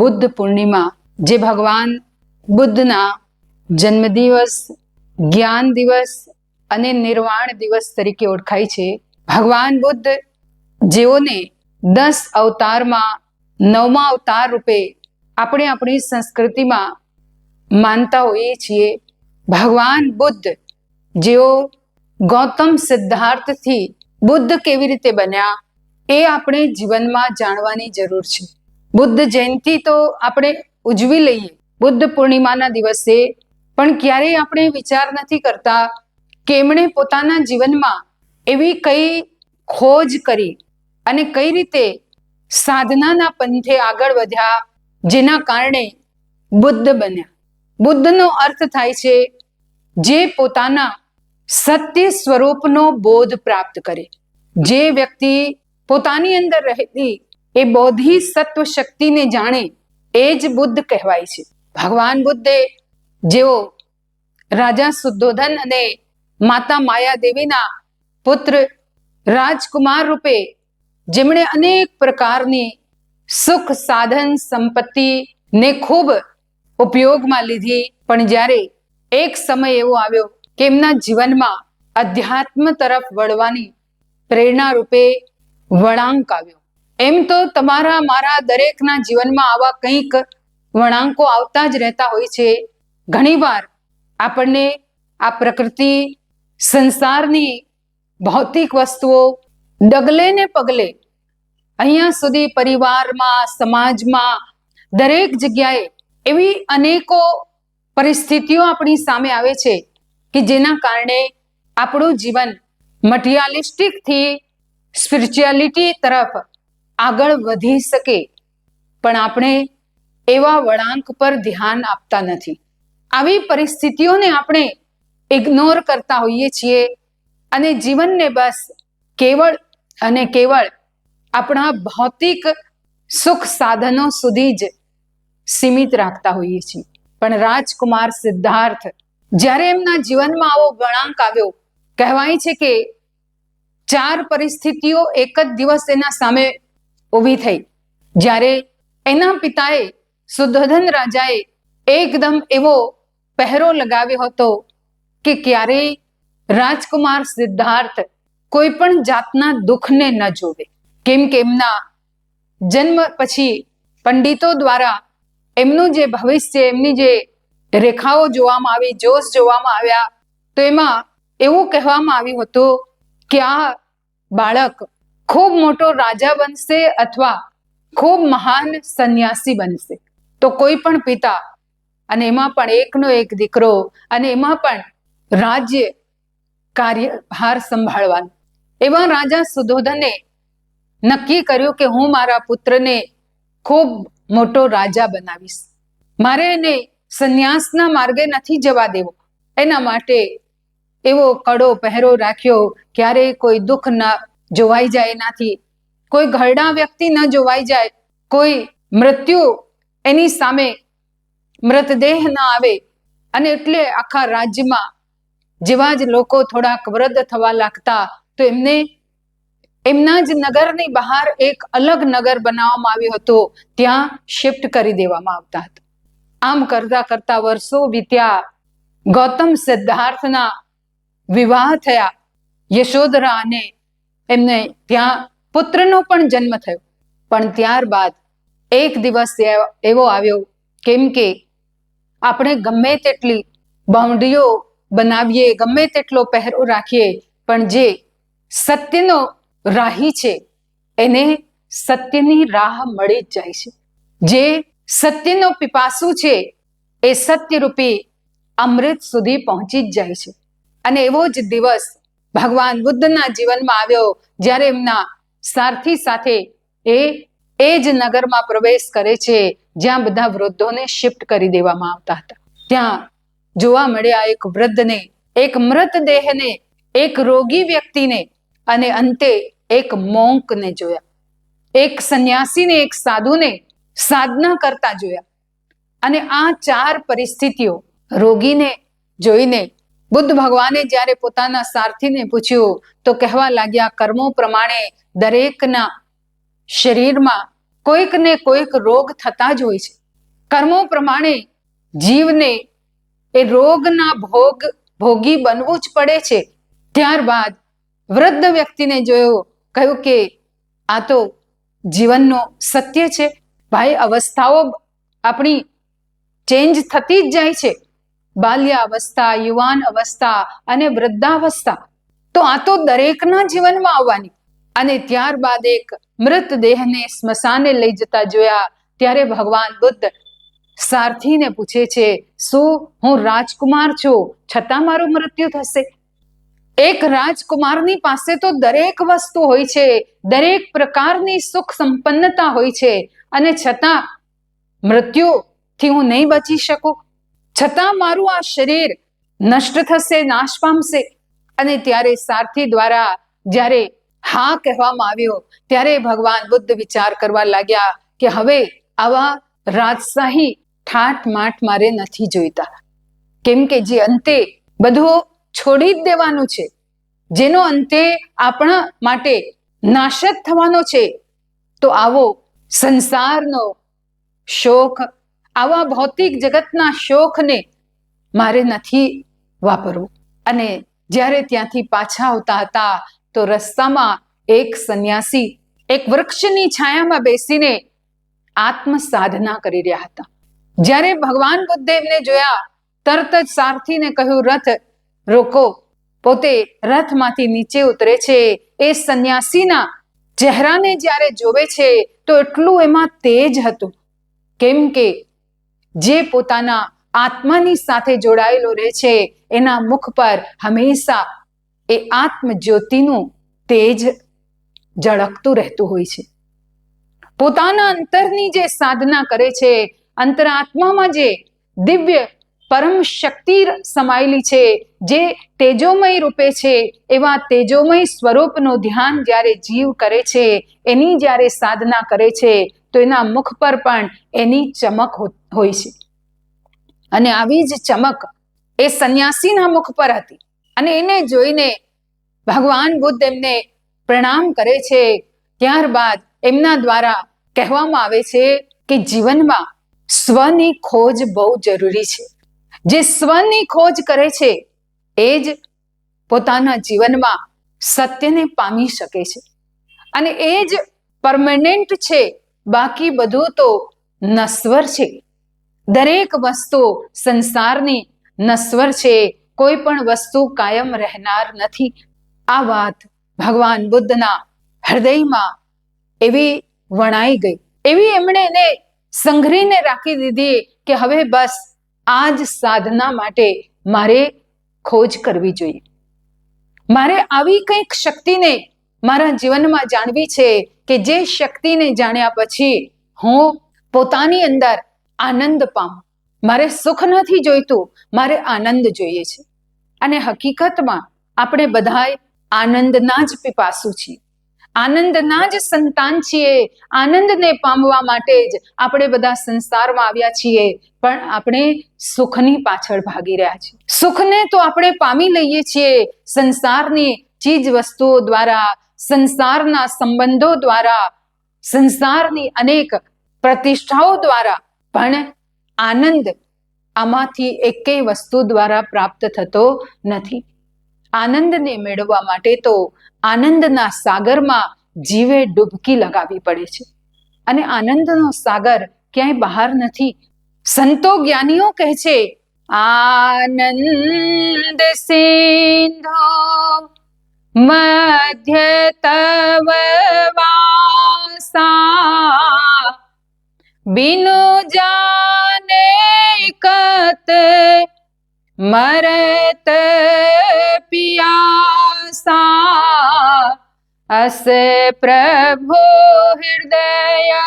બુદ્ધ પૂર્ણિમા, જે ભગવાન બુદ્ધના જન્મદિવસ, જ્ઞાન દિવસ અને નિર્વાણ દિવસ તરીકે ઓળખાય છે. ભગવાન બુદ્ધ જેઓને દસ અવતારમાં, નવમા અવતાર રૂપે આપણે આપણી સંસ્કૃતિમાં માનતા હોઈએ છીએ. ભગવાન બુદ્ધ જેઓ ગૌતમ સિદ્ધાર્થથી બુદ્ધ કેવી રીતે બન્યા, એ આપણે જીવનમાં જાણવાની જરૂર છે. બુદ્ધ જયંતિ તો આપણે ઉજવી લઈએ. બુદ્ધ પૂર્ણિમાના દિવસે પણ ક્યારેય આપણે વિચાર નથી કરતા કે એમણે પોતાના જીવનમાં એવી કઈ ખોજ કરી અને કઈ રીતે સાધનાના પંથે આગળ વધ્યા જેના કારણે બુદ્ધ બન્યા. બુદ્ધનો અર્થ થાય છે જે પોતાના સત્ય સ્વરૂપનો બોધ પ્રાપ્ત કરે. જે વ્યક્તિ પોતાની અંદર રહેતી એ બોધિ સત્વ શક્તિને જાણે એ જ બુદ્ધ કહેવાય છે. ભગવાન બુદ્ધે જેઓ રાજા સુદ્ધોધન અને માતા માયા દેવીના પુત્ર રાજકુમાર રૂપે જેમણે અનેક પ્રકારની સુખ સાધન સંપત્તિ ને ખૂબ ઉપયોગમાં લીધી, પણ જ્યારે એક સમય એવો આવ્યો કે એમના જીવનમાં અધ્યાત્મ તરફ વળવાની પ્રેરણા રૂપે વળાંક આવ્યો. એમ તો તમારા, મારા દરેકના જીવનમાં આવા કંઈક વળાંકો આવતા જ રહેતા હોય છે. ઘણીવાર આપણને આ પ્રકૃતિ, સંસારની ભૌતિક વસ્તુઓ ડગલે ને પગલે અહીંયા સુધી પરિવારમાં, સમાજમાં, દરેક જગ્યાએ એવી અનેકો પરિસ્થિતિઓ આપણી સામે આવે છે કે જેના કારણે આપણું જીવન મટીરિયાલિસ્ટિકથી સ્પિરિચ્યુઆલિટી તરફ આગળ વધી શકે, પણ આપણે એવા વળાંક પર ધ્યાન આપતા નથી. આવી પરિસ્થિતિઓને આપણે ઇગ્નોર કરતા હોઈએ છીએ અને જીવનને બસ કેવળ અને કેવળ આપણા ભૌતિક સુખ સાધનો સુધી જ સીમિત રાખતા હોઈએ છીએ. પણ રાજકુમાર સિદ્ધાર્થ, જ્યારે એમના જીવનમાં આવો વળાંક આવ્યો, કહેવાય છે કે ચાર પરિસ્થિતિઓ એક જ દિવસ એના સામે ઊભી થઈ. જ્યારે એના પિતાએ સુધોધન રાજાએ એકદમ એવો પહેરો લગાવ્યો હતો કે ક્યારેય રાજકુમાર સિદ્ધાર્થ કોઈ પણ જાતના દુઃખને ન જોવે. કેમ કે એમના જન્મ પછી પંડિતો દ્વારા એમનું જે ભવિષ્ય, એમની જે રેખાઓ જોવામાં આવી, જોશ જોવામાં આવ્યા, તો એમાં એવું કહેવામાં આવ્યું હતું કે આ બાળક ખૂબ મોટો રાજા બનશે અથવા ખૂબ મહાન સંન્યાસી બનશે. તો કોઈ પણ પિતા અને એમાં પણ એકનો એક દીકરો અને એમાં પણ રાજ્ય કાર્યભાર સંભાળવાનો. એવા રાજા સુધોધને નક્કી કર્યું કે હું મારા પુત્રને ખૂબ મોટો રાજા બનાવીશ. મારે એને સંન્યાસના માર્ગે નથી જવા દેવો. એના માટે એવો કડો પહેરો રાખ્યો, ક્યારેય કોઈ દુઃખ ન જોવાઈ જાય એનાથી. કોઈ ઘરડા વ્યક્તિ ન જોવાઈ જાય, કોઈ મૃત્યુ એની સામે મૃતદેહ ન આવે, અને એટલે આખા રાજ્યમાં જેવા જ લોકો થોડાક વૃદ્ધ થવા લાગતા, તો એમને એમના જ નગરની બહાર એક અલગ નગર બનાવવામાં આવ્યું હતું. ત્યાં શિફ્ટ કરી દેવામાં આવતા હતા. આમ કરતા કરતા વર્ષો વીત્યા. ગૌતમ સિદ્ધાર્થના વિવાહ થયા. યશોધરા અને એમને ત્યાં પુત્રનો પણ જન્મ થયો. પણ ત્યારબાદ એક દિવસ એવો આવ્યો કેમ કે આપણે ગમે તેટલી બાઉન્ડ્રીઓ બનાવીએ, ગમે તેટલો પહેરો રાખીએ, પણ જે સત્યનો રાહી છે, એને સત્યની રાહ મળી જ જાય છે. જે સત્યનો પીપાસુ છે, એ સત્યરૂપી અમૃત સુધી પહોંચી જ જાય છે. અને એવો જ દિવસ ભગવાન બુદ્ધના જીવનમાં આવ્યો, જ્યારે એમના સારથી સાથે એ એ જ નગરમાં પ્રવેશ કરે છે, જ્યાં બધા વૃદ્ધોને શિફ્ટ કરી દેવામાં આવતા હતા. ત્યાં જોવા મળ્યા એક વૃદ્ધને, એક મૃતદેહને એક રોગી વ્યક્તિને અને અંતે એક મોંકને જોયા. એક સંન્યાસીને, એક સાધુને સાધના કરતા જોયા. અને આ ચાર પરિસ્થિતિઓ રોગીને જોઈને બુદ્ધ ભગવાને જ્યારે પોતાના સારથીને પૂછ્યું, તો કહેવા લાગ્યા, કર્મો પ્રમાણે દરેકના શરીરમાં કોઈક ને કોઈક રોગ થતા જ હોય છે. કર્મો પ્રમાણે જીવને એ રોગના ભોગ, ભોગી બનવું જ પડે છે. ત્યારબાદ વૃદ્ધ વ્યક્તિને જોયો, કહ્યું કે, આ તો જીવનનો સત્ય છે. ભાઈ, અવસ્થાઓ આપણી ચેન્જ થતી જ જાય છે. બાલ્ય અવસ્થા યુવાન અવસ્થા અને વૃદ્ધાવસ્થા. તો આ તો દરેકના જીવનમાં આવવાની. અને ત્યારબાદ એક મૃતદેહને સ્મશાને લઈ જતા જોયા, ત્યારે ભગવાન બુદ્ધ સારથીને પૂછે છે, શું હું રાજકુમાર છું? છતાં મારું મૃત્યુ થશે? એક રાજકુમારની પાસે તો દરેક વસ્તુ હોય છે, દરેક પ્રકારની સુખ સંપન્નતા હોય છે, અને છતાં મૃત્યુથી હું નહીં બચી શકું? છતાં મારું આ શરીર નષ્ટ થશે, નાશ પામશે. અને ત્યારે સારથી દ્વારા જ્યારે હા કહેવામાં આવ્યો, ત્યારે ભગવાન બુદ્ધ વિચાર કરવા લાગ્યા કે હવે આવા રાજશાહી ઠાઠ માઠ મારે નથી જોઈતા. કેમ કે જે અંતે બધું છોડી જ દેવાનું છે. જેનો અંતે આપણા માટે નાશ જ થવાનો છે. તો આવો સંસારનો શોખ આવા ભૌતિક જગતના શોખને મારે નથી વાપરવું. અને જ્યારે ત્યાંથી પાછા આવતા હતા, તો રસ્તામાં એક સંન્યાસી એક વૃક્ષની છાયામાં બેસીને આત્મ સાધના કરી રહ્યા હતા. જ્યારે ભગવાન બુદ્ધદેવને જોયા, તરત જ સારથીને કહ્યું, રથ રોકો. પોતે રથમાંથી નીચે ઉતરે છે. એ સંન્યાસીના ચહેરાને જ્યારે જોવે છે, તો એટલું એમાં તેજ હતું. કેમ કે જે પોતાના આત્માની સાથે જોડાયેલો રહે છે, એના મુખ પર હંમેશા એ આત્મજ્યોતિનું તેજ ઝળકતું રહેતું હોય છે. પોતાના અંતરની જે સાધના કરે છે, અંતરાત્મામાં જે દિવ્ય પરમ શક્તિ સમાયેલી છે, જે તેજોમય રૂપે છે, એવા તેજોમય સ્વરૂપનું ધ્યાન જ્યારે જીવ કરે છે, એની જ્યારે સાધના કરે છે, તો એના મુખ પર પણ એની ચમક હોય છે. અને આવી જ ચમક એ સંન્યાસીના મુખ પર હતી. અને એને જોઈને ભગવાન બુદ્ધ એમને પ્રણામ કરે છે. ત્યારબાદ એમના દ્વારા કહેવામાં આવે છે કે જીવનમાં સ્વની ખોજ બહુ જરૂરી છે. જે સ્વની ખોજ કરે છે, એ જ પોતાના જીવનમાં સત્યને પામી શકે છે. અને એ જ પરમેનન્ટ છે. બાકી બધું તો નશ્વર છે. દરેક વસ્તુ સંસારની નશ્વર છે. કોઈ પણ વસ્તુ કાયમ રહેનાર નથી. આ વાત ભગવાન બુદ્ધના હૃદયમાં એવી વણાઈ ગઈ. એવી એમણે એને સંઘરીને રાખી દીધી કે હવે બસ આ જ સાધના માટે મારે ખોજ કરવી જોઈએ. મારે આવી કંઈક શક્તિને મારા જીવનમાં જાણવી છે કે જે શક્તિને જાણ્યા પછી હું પોતાની અંદર આનંદ પામું. મારે સુખ નથી જોઈતું, મારે આનંદ જોઈએ છે. અને હકીકતમાં આપણે બધાય આનંદના જ પીપાસુ છીએ. આનંદના જ સંતાન છીએ. આનંદને પામવા માટે જ આપણે બધા સંસારમાં આવ્યા છીએ. પણ આપણે સુખની પાછળ ભાગી રહ્યા છીએ. સુખને તો આપણે પામી લઈએ છીએ. સંસારની ચીજ વસ્તુઓ દ્વારા, સંસારના સંબંધો દ્વારા, સંસારની અનેક પ્રતિષ્ઠાઓ દ્વારા પણ આનંદ આમાંથી એકેય વસ્તુ દ્વારા પ્રાપ્ત થતો નથી. આનંદને મેળવવા માટે તો આનંદના સાગરમાં જીવે ડૂબકી લગાવવી પડે છે. અને આનંદનો સાગર ક્યાંય બહાર નથી. સંતો જ્ઞાનીઓ કહે છે, આનંદ સિંધો મધ્ય તવ બિનુ જાને કત મરત પિયાસા અસ પ્રભુ હૃદય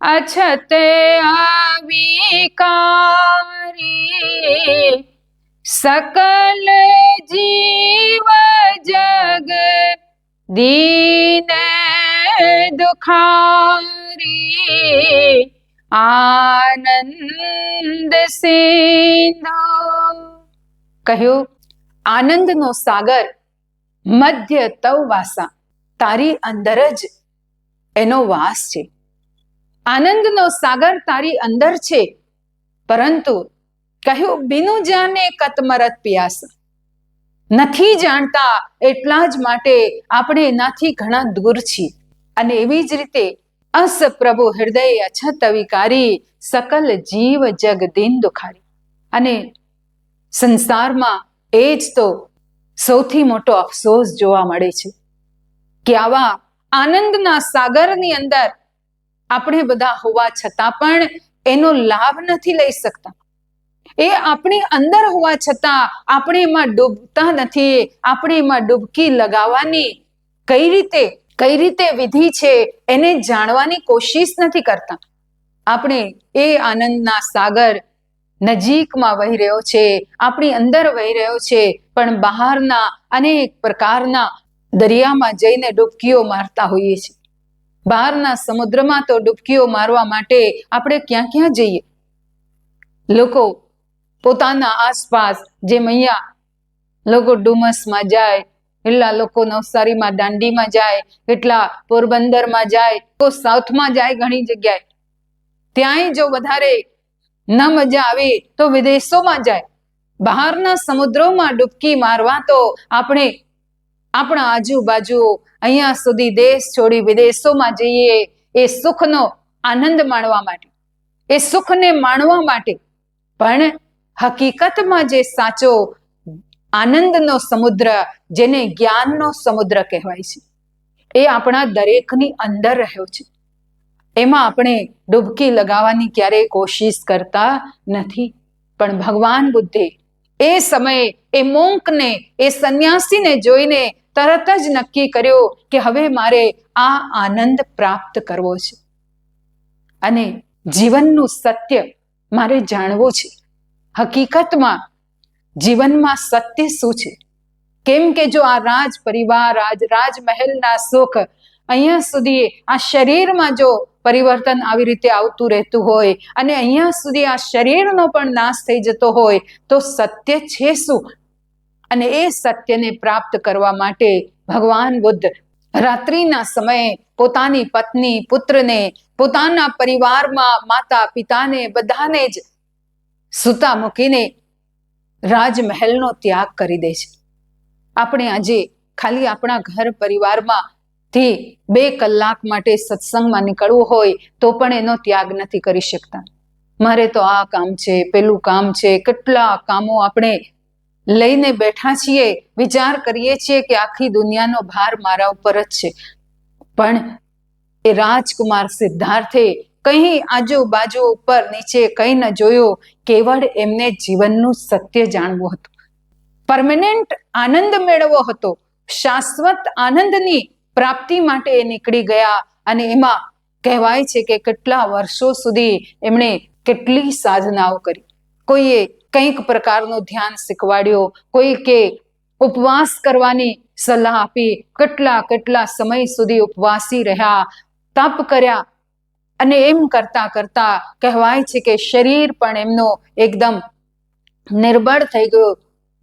અછતે અવિકારી સકલ જીવ જગ દીન દુખારી આનંદ સિંધુ કહ્યું આનંદનો સાગર મધ્ય તવ વાસા તારી અંદર જ એનો વાસ છે આનંદનો સાગર તારી અંદર છે પરંતુ કહ્યું બિનુ જાને કતમરત પિયાસ નથી જાણતા એટલા જ માટે આપણે એનાથી ઘણા દૂર છીએ. અને એવી જ રીતે અસ પ્રભુ હૃદય અછત વિકારી સકલ જીવ જગ દિન દુખારી. અને સંસારમાં એ જ તો સૌથી મોટો અફસોસ જોવા મળે છે કે આવા આનંદના સાગરની અંદર આપણે બધા હોવા છતાં પણ એનો લાભ નથી લઈ શકતા. એ આપણી અંદર હોવા છતાં આપણે એમાં ડૂબતા નથી, આપણે એમાં ડૂબકી લગાવવાની કઈ રીતે કઈ રીતે વિધિ છે એને જાણવાની કોશિશ નથી કરતા. આપણે એ આનંદના સાગર નજીકમાં વહી રહ્યો છે, આપણી અંદર વહી રહ્યો છે, પણ બહારના અનેક પ્રકારના દરિયામાં જઈને ડૂબકીઓ મારતા હોઈએ છીએ. બહારના સમુદ્રમાં તો ડૂબકીઓ મારવા માટે આપણે ક્યાં ક્યાં જઈએ? લોકો પોતાના આસપાસ જે મૈયા, લોકો ડુમસમાં જાય એટલા લોકો નવસારીમાં દાંડીમાં જાય, એટલા પોરબંદરમાં જાય, તો સાઉથમાં જાય ઘણી જગ્યાએ. ત્યાંય જો વધારે ન મજા આવે, તો વિદેશોમાં જાય. બહારના સમુદ્રોમાં ડૂબકી મારવા તો આપણે આપણા આજુબાજુ અહીંયા સુધી દેશ છોડી વિદેશોમાં જઈએ, એ સુખનો આનંદ માણવા માટે. એ સુખને માણવા માટે. પણ હકીકતમાં જે સાચો આનંદનો સમુદ્ર જેને જ્ઞાનનો સમુદ્ર કહેવાય છે. એ આપણા દરેકની અંદર રહ્યો છે. એમાં આપણે ડૂબકી લગાવવાની ક્યારેય કોશિશ કરતા નથી. પણ ભગવાન બુદ્ધે એ સમયે એ મોંકને, એ સંન્યાસીને જોઈને તરત જ નક્કી કર્યો કે હવે મારે આ આનંદ પ્રાપ્ત કરવો છે. અને જીવનનું સત્ય મારે જાણવું છે. હકીકતમાં જીવનમાં સત્ય શું છે? કેમ કે જો આ રાજ પરિવાર રાજ રાજમહેલના સુખ અહીંયા સુધી, આ શરીરમાં જો પરિવર્તન આવી રીતે આવતું રહેતું હોય અને અહીંયા સુધી આ શરીરનો પણ નાશ થઈ જતો હોય, તો સત્ય છે શું? અને એ સત્યને પ્રાપ્ત કરવા માટે ભગવાન બુદ્ધ રાત્રિના સમયે પોતાની પત્ની, પુત્રને, પોતાના પરિવારમાં માતા પિતાને બધાને જ સૂતા મૂકીને રાજમહેલનો ત્યાગ કરી દે છે. આપણે આજે ખાલી આપણા ઘર પરિવારમાં થી બે કલાક માટે સત્સંગમાં નીકળવું હોય તો પણ એનો ત્યાગ નથી કરી શકતા. મારે તો આ કામ છે, પેલું કામ છે, કેટલા કામો આપણે લઈને બેઠા છીએ, વિચાર કરીએ છીએ કે આખી દુનિયાનો ભાર મારા ઉપર જ છે. પણ એ રાજકુમાર સિદ્ધાર્થે કઈ આજુબાજુ ઉપર નીચે કઈ ન જોયું, કેવળ એમને જીવનનું સત્ય જાણવું હતું. પરમેનન્ટ આનંદ મેળવવો હતો. શાશ્વત આનંદની પ્રાપ્તિ માટે એ નીકળી ગયા અને એમાં કહેવાય છે કે કેટલા વર્ષો સુધી એમણે કેટલી સાધનાઓ કરી. કોઈએ કંઈક પ્રકારનું ધ્યાન શીખવાડ્યો, કોઈ કે ઉપવાસ કરવાની સલાહ આપી કેટલા કેટલા સમય સુધી ઉપવાસી રહ્યા, તપ કર્યા અને એમ કરતા કરતા કહેવાય છે કે શરીર પણ એમનો એકદમ નિર્બળ થઈ ગયો.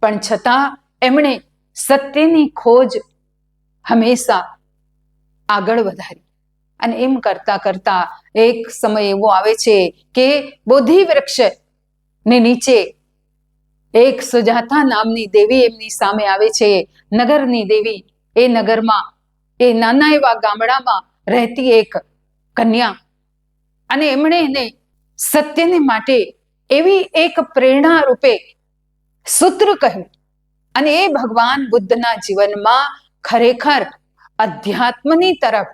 પણ છતાં એમણે સત્યની ખોજ હંમેશા આગળ વધારી. અને એમ કરતા કરતા એક સમય એવો આવે છે કે બોધિ વૃક્ષ ને નીચે એક સુજાતા નામની દેવી એમની સામે આવે છે. નગરની દેવી એ નગરમાં, એ નાના એવા ગામડામાં રહેતી એક કન્યા અને એમણે એને સત્યને માટે એવી એક પ્રેરણા રૂપે સૂત્ર કહ્યું. અને એ ભગવાન બુદ્ધના જીવનમાં ખરેખર અધ્યાત્મની તરફ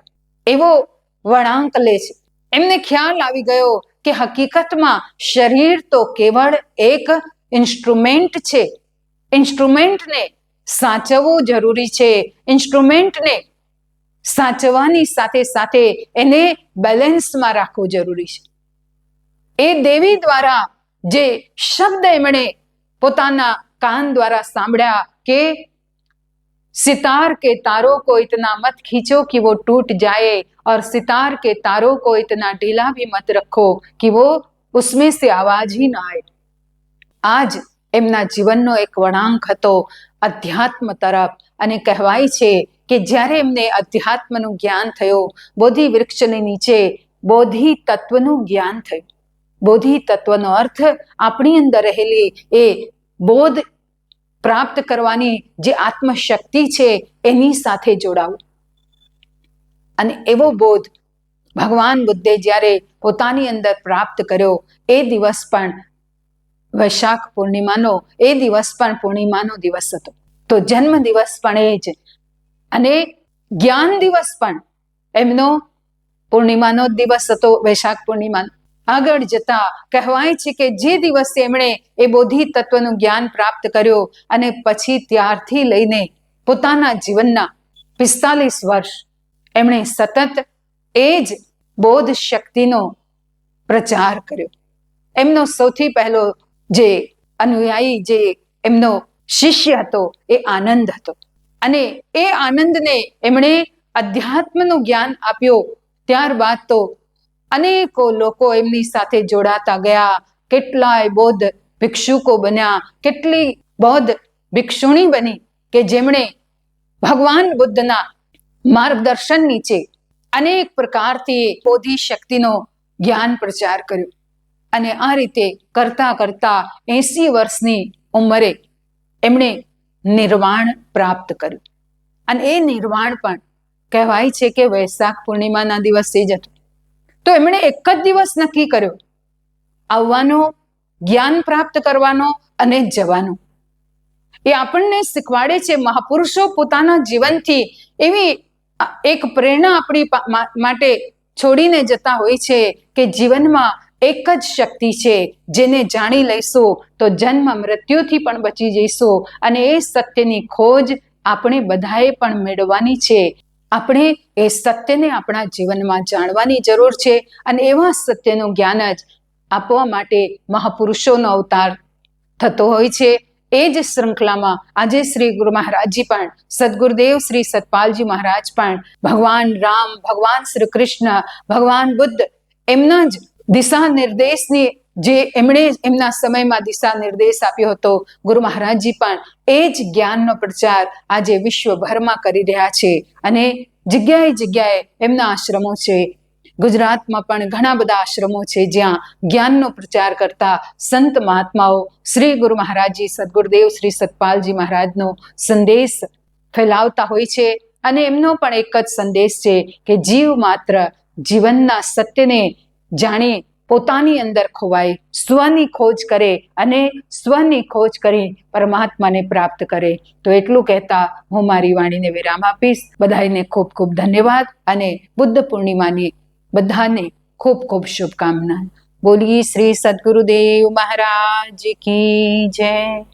એવો વળાંક લે છે. એમને ખ્યાલ આવી ગયો કે હકીકતમાં શરીર તો કેવળ એક ઇન્સ્ટ્રુમેન્ટ છે. ઇન્સ્ટ્રુમેન્ટને સાચવવું જરૂરી છે. ઇન્સ્ટ્રુમેન્ટને સાચવવાની સાથે સાથે એને બેલેન્સમાં રાખવું જરૂરી છે એ દેવી દ્વારા જે શબ્દ એમણે પોતાના કાન દ્વારા સાંભળ્યા કે सितार के तारों को इतना मत खींचो कि वो टूट जाए और सितार के तारों को इतना ढीला भी मत रखो कि वो उसमें से आवाज ही ना आए આજ એમના જીવનનો એક વળાંક હતો અધ્યાત્મ તરફ અને કહેવાય છે કે જ્યારે એમને અધ્યાત્મનું જ્ઞાન થયું, બોધિ વૃક્ષની નીચે બોધિ તત્વનું જ્ઞાન થયું. બોધિ તત્વનો અર્થ આપણી અંદર રહેલી એ બોધ પ્રાપ્ત કરવાની જે આત્મશક્તિ છે એની સાથે જોડાવું. અને એવો બોધ ભગવાન બુદ્ધે જ્યારે પોતાની અંદર પ્રાપ્ત કર્યો, એ દિવસ પણ વૈશાખ પૂર્ણિમાનો, એ દિવસ પણ પૂર્ણિમાનો દિવસ હતો. તો જન્મ દિવસ પણ એ જ અને જ્ઞાન દિવસ પણ એમનો પૂર્ણિમાનો દિવસ હતો, વૈશાખ પૂર્ણિમા. આગળ જતા કહેવાય છે કે જે દિવસે એમણે એ બોધિ તત્વનું જ્ઞાન પ્રાપ્ત કર્યો અને પછી ત્યારથી લઈને પોતાના જીવનના પિસ્તાલીસ વર્ષ એમણે સતત એ જ બોધ શક્તિનો પ્રચાર કર્યો. એમનો સૌથી પહેલો જે અનુયાયી જે એમનો શિષ્ય હતો એ આનંદ હતો. અને એ આનંદને એમણે અધ્યાત્મનું જ્ઞાન આપ્યો. ત્યારબાદ તો અનેકો લોકો એમની સાથે જોડાતા ગયા. કેટલાય બૌદ્ધ ભિક્ષુકો બન્યા. કેટલી બૌદ્ધ ભિક્ષુણી બની કે જેમણે ભગવાન બુદ્ધના માર્ગદર્શન નીચે અનેક પ્રકારથી બોધિ શક્તિનો જ્ઞાન પ્રચાર કર્યો. અને આ રીતે કરતા કરતા એસી વર્ષની ઉંમરે એમણે નિર્વાણ પ્રાપ્ત કર્યું. અને એ નિર્વાણ પણ કહેવાય છે કે વૈશાખ પૂર્ણિમાના દિવસે જ હતું. તો એમણે એક જ દિવસ નક્કી કર્યો. આવવાનો, જ્ઞાન પ્રાપ્ત કરવાનો અને જવાનો. એ આપણને શીખવાડે છે મહાપુરુષો પોતાના જીવનથી એવી એક પ્રેરણા આપણી માટે છોડીને જતા હોય છે કે જીવનમાં એક જ શક્તિ છે, જેને જાણી લઈશું તો જન્મ મૃત્યુથી પણ બચી જઈશું અને એ સત્યની ખોજ આપણે બધાએ પણ મેળવવાની છે. આપણે એ સત્યને આપણા જીવનમાં જાણવાની જરૂર છે અને એવા સત્યનું જ્ઞાન જ આપવા માટે મહાપુરુષોનો અવતાર થતો હોય છે. એ જ શૃંખલામાં આજે શ્રી ગુરુ મહારાજજી પણ, સદગુરુદેવ શ્રી સતપાલજી મહારાજ પણ, ભગવાન રામ, ભગવાન શ્રી કૃષ્ણ, ભગવાન બુદ્ધ, એમના જ દિશા નિર્દેશની જે એમણે એમના સમયમાં દિશા નિર્દેશ આપ્યો હતો, ગુરુ મહારાજજી પણ એ જ જ્ઞાનનો પ્રચાર આજે વિશ્વભરમાં કરી રહ્યા છે. અને જગ્યાએ જગ્યાએ એમના આશ્રમો છે. ગુજરાતમાં પણ ઘણા બધા આશ્રમો છે જ્યાં જ્ઞાનનો પ્રચાર કરતા સંત મહાત્માઓ, શ્રી ગુરુ મહારાજજી, સદગુરુદેવ, શ્રી સતપાલજી મહારાજનો સંદેશ ફેલાવતા હોય છે. અને એમનો પણ એક જ સંદેશ છે કે જીવ માત્ર જીવનના સત્યને જાણી પોતાની અંદર ખોવાય સ્વની ખોજ કરે અને સ્વની ખોજ કરી પરમાત્માને પ્રાપ્ત કરે. તો એટલું કહેતા હું મારી વાણીને વિરામ આપીશ. બધાને ખૂબ ખૂબ ધન્યવાદ અને બુદ્ધ પૂર્ણિમાની બધાને ખૂબ ખૂબ શુભકામના. બોલીએ શ્રી સદગુરુદેવ મહારાજ કી જય.